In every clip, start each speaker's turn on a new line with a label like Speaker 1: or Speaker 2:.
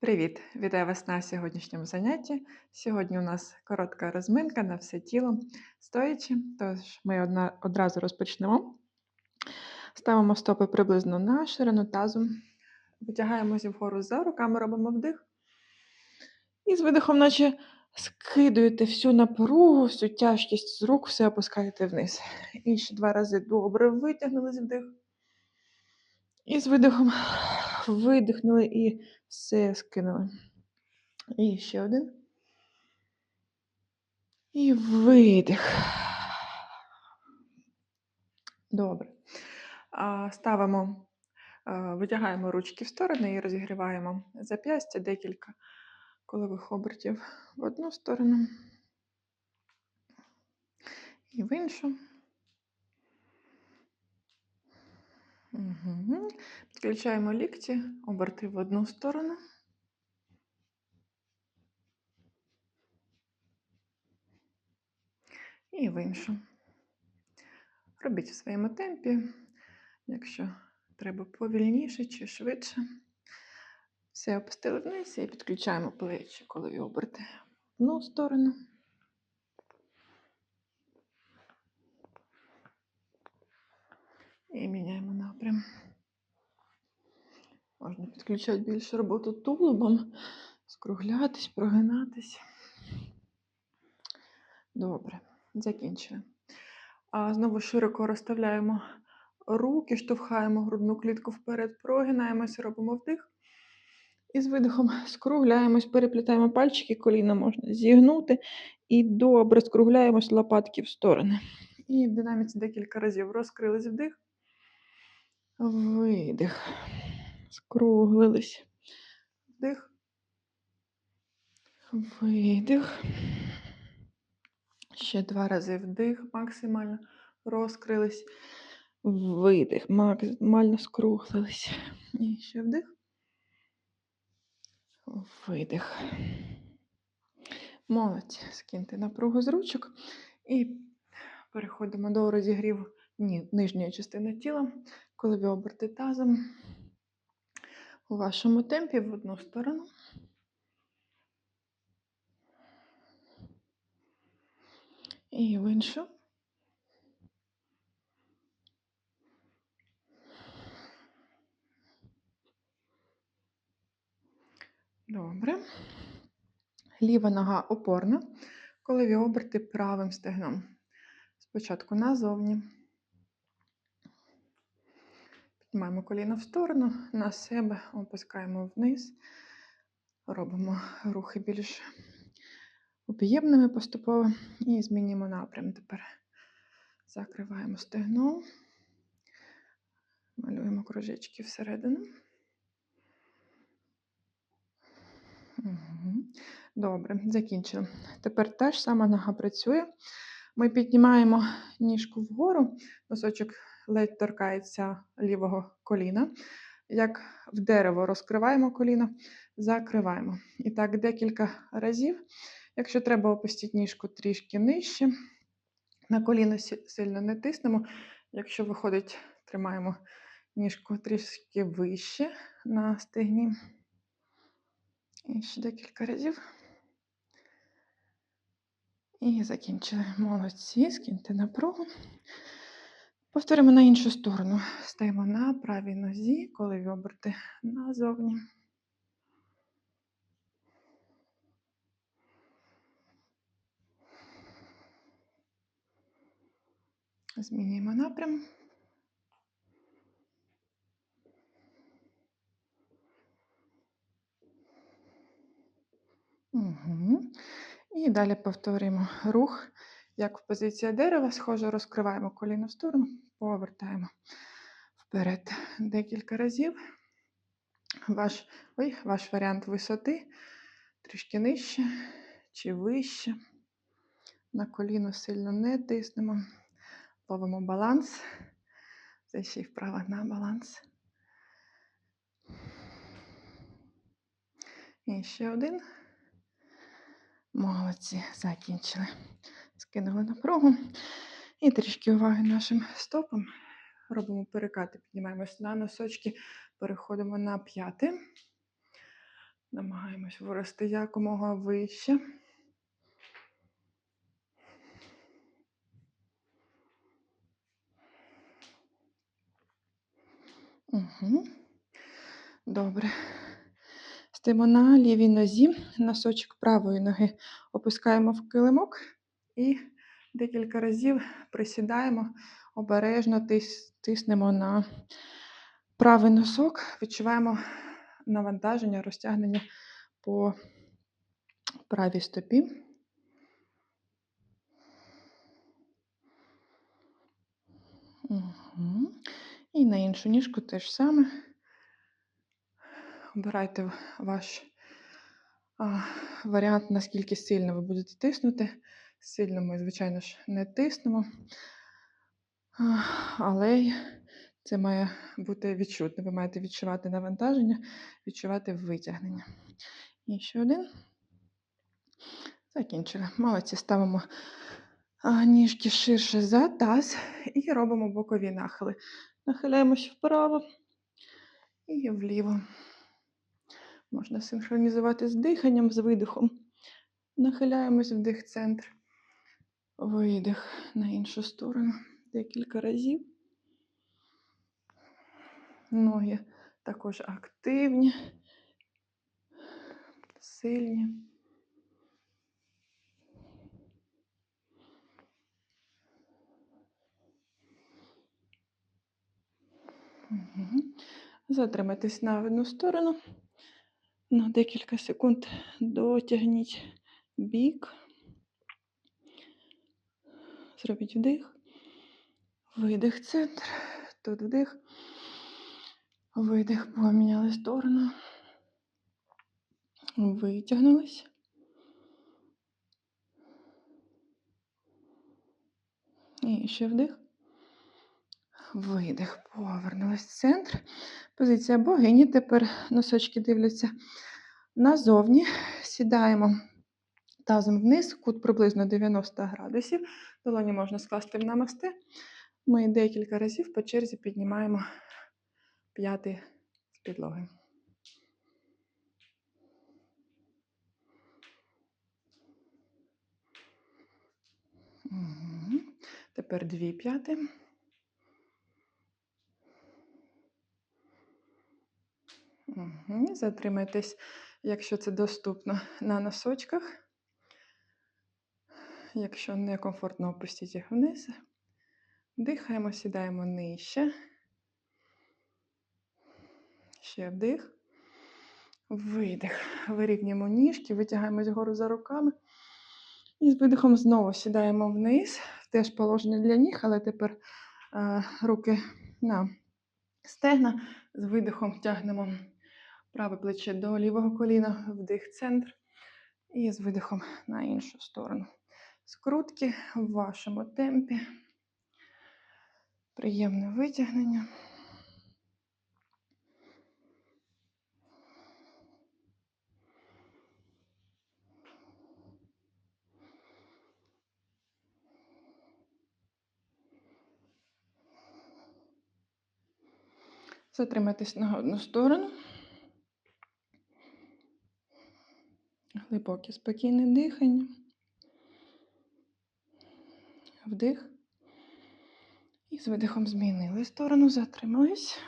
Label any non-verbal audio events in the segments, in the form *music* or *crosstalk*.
Speaker 1: Привіт! Вітаю вас на сьогоднішньому занятті. Сьогодні у нас коротка розминка на все тіло стоячи, тож ми одна, одразу розпочнемо. Ставимо стопи приблизно на ширину тазу, витягаємося вгору за руками, робимо вдих. І з видихом, наче скидуєте всю напругу, всю тяжкість з рук, все опускаєте вниз. І ще два рази добре витягнули вдих. І з видихом видихнули і все скинули. І ще один. І видих. Добре. Ставимо, витягаємо ручки в сторони і розігріваємо зап'ястя декілька колових обертів в одну сторону і в іншу. Угу. Підключаємо лікті, оберти в одну сторону. І в іншу. Робіть в своєму темпі, якщо треба повільніше чи швидше. Все опустили вниз і підключаємо плечі, колові оберти в одну сторону. І міняємо напрям. Можна підключати більше роботу тулубом, скруглятись, прогинатись. Добре, закінчили. А знову широко розставляємо руки, штовхаємо грудну клітку вперед, прогинаємося, робимо вдих. І з видихом скругляємось, переплітаємо пальчики, коліна можна зігнути. І добре скругляємось лопатки в сторони. І в динаміці декілька разів розкрились вдих. Видих. Скруглились. Вдих. Видих. Ще два рази вдих, максимально розкрились. Видих, максимально скруглились. І ще вдих. Видих. Молодці. Скиньте напругу з ручок. І переходимо до розігріву ні, нижньої частини тіла, коли ви оберти тазом у вашому темпі в одну сторону. І в іншу. Добре. Ліва нога опорна, колові оберти правим стегном. Спочатку назовні. Піднімаємо коліно в сторону, на себе опускаємо вниз, робимо рухи більш об'ємними поступово і змінюємо напрям. Тепер закриваємо стегно, малюємо кружечки всередину. Добре, закінчили. Тепер та ж сама нога працює. Ми піднімаємо ніжку вгору, носочок ледь торкається лівого коліна. Як в дерево розкриваємо коліно, закриваємо. І так декілька разів. Якщо треба опустити ніжку трішки нижче, на коліно сильно не тиснемо. Якщо виходить, тримаємо ніжку трішки вище на стегні. І ще декілька разів. І закінчили. Молодці, скиньте напругу. Повторимо на іншу сторону. Стаємо на правій нозі, коли оберти назовні. Змінюємо напрям. Угу. І далі повторюємо рух, як в позиції дерева, схоже, розкриваємо коліно в сторону, повертаємо вперед декілька разів. Ваш ой, ваш варіант висоти трішки нижче чи вище. На коліно сильно не тиснемо. Ловимо баланс. Це ще й вправа на баланс. І ще один. Молодці, закінчили. Скинули напругу. І трішки уваги нашим стопам. Робимо перекати, піднімаємося на носочки, переходимо на п'яти. Намагаємось вирости якомога вище. Угу. Добре. Стоїмо на лівій нозі, носочок правої ноги опускаємо в килимок і декілька разів присідаємо, обережно тис- тиснемо на правий носок, відчуваємо навантаження, розтягнення по правій стопі. І на іншу ніжку теж саме. Обирайте ваш а, варіант, наскільки сильно ви будете тиснути. Сильно ми, звичайно ж, не тиснемо, але це має бути відчутно. Ви маєте відчувати навантаження, відчувати витягнення. І ще один. Закінчили. Молодці, ставимо ніжки ширше за таз і робимо бокові нахили. Нахиляємось вправо і вліво. Можна синхронізувати з диханням, з видихом. Нахиляємось вдих центр, видих на іншу сторону декілька разів. Ноги також активні, сильні. Затримайтесь на одну сторону. На декілька секунд дотягніть бік. Зробіть вдих. Видих центр. Тут вдих. Видих. Поміняли сторону. Витягнулись. І ще вдих. Видих. Повернулись в центр. Позиція богині. Тепер носочки дивляться назовні. Сідаємо тазом вниз, кут приблизно 90 градусів. Долоні можна скласти в намасте. Ми декілька разів по черзі піднімаємо п'яти з підлоги. Тепер дві п'яти. Мгм. Затримайтесь, якщо це доступно, на носочках. Якщо некомфортно, опустіть їх вниз. Дихаємо, сідаємо нижче. Ще вдих. Видих. Вирівнюємо ніжки, витягаємось вгору за руками. І з видихом знову сідаємо вниз. Теж положення для ніг, але тепер е, руки на стегна. З видихом тягнемо праве плече до лівого коліна, вдих центр. І з видихом на іншу сторону. Скрутки в вашому темпі. Приємне витягнення. Затримайтесь на одну сторону. Глибоке спокійне дихання. Вдих. І з видихом змінили сторону, затримались.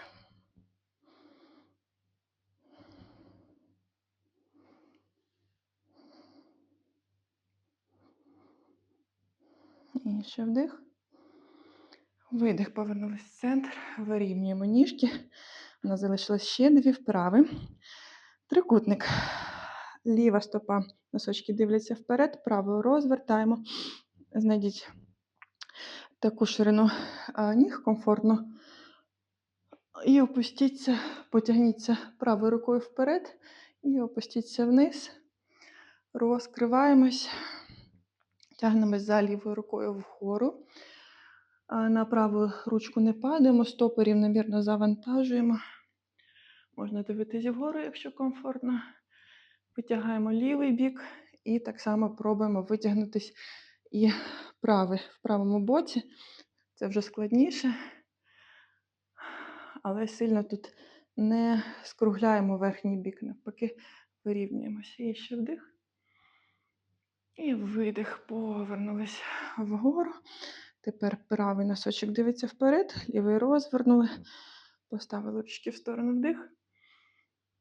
Speaker 1: І ще вдих. Видих, повернулись в центр, вирівнюємо ніжки. У нас залишилось ще дві вправи. Трикутник. Ліва стопа, носочки дивляться вперед, правою розвертаємо. Знайдіть таку ширину ніг комфортно. І опустіться, потягніться правою рукою вперед і опустіться вниз. Розкриваємось, тягнемось за лівою рукою вгору. На праву ручку не падаємо, стопи рівномірно завантажуємо. Можна дивитись вгору, якщо комфортно. Витягаємо лівий бік і так само пробуємо витягнутись і правий в правому боці. Це вже складніше, але сильно тут не скругляємо верхній бік. Навпаки, Вирівнюємося. І ще вдих. І видих. Повернулись вгору. Тепер правий носочок дивиться вперед, лівий розвернули. Поставили ручки в сторону вдих.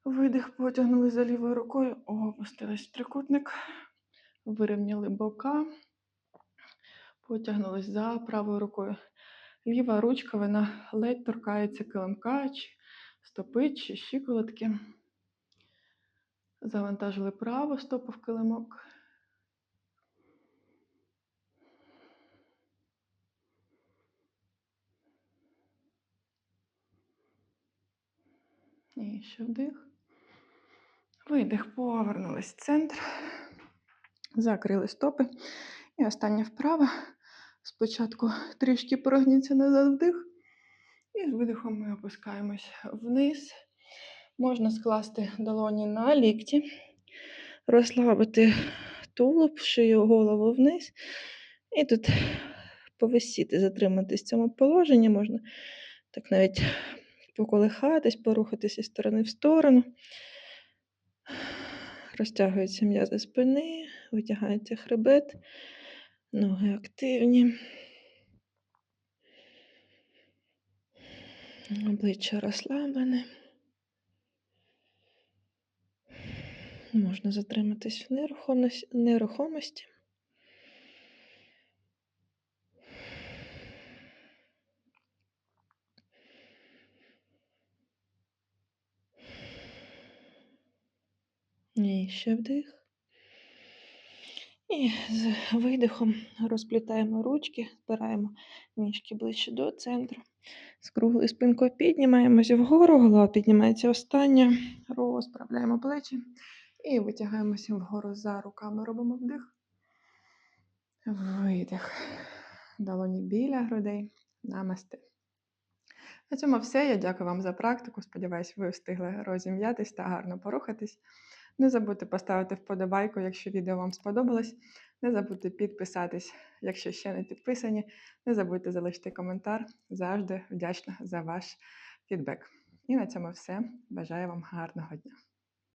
Speaker 1: Видих, потягнули за лівою рукою, опустились в трикутник, вирівняли бока, потягнулись за правою рукою. Ліва ручка, вона ледь торкається килимка, чи стопи, чи щиколотки. Завантажили праву стопу в килимок. І ще вдих. Видих, повернулись в центр. Закрили стопи. І остання вправа. Спочатку *laughs* трішки прогніться назад вдих. І з видихом ми опускаємось вниз. Можна скласти долоні на лікті, розслабити тулуб, шию, голову вниз. І тут повисіти, затриматись в цьому положенні. Можна так навіть поколихатись, порухатись із сторони в сторону. Розтягуються м'язи спини, витягається хребет, ноги активні. Обличчя розслаблене. Можна затриматись в нерухомості. І ще вдих. І з видихом розплітаємо ручки, збираємо ніжки ближче до центру. З круглою спинкою піднімаємося вгору, голова піднімається остання, розправляємо плечі і витягаємося вгору за руками. Робимо вдих. Видих. Долоні біля грудей. Намасте. На цьому все. Я дякую вам за практику. Сподіваюсь, ви встигли розім'ятись та гарно порухатись. Не забудьте поставити вподобайку, якщо відео вам сподобалось. Не забудьте підписатись, якщо ще не підписані. Не забудьте залишити коментар. Завжди вдячна за ваш фідбек. І на цьому все. Бажаю вам гарного дня.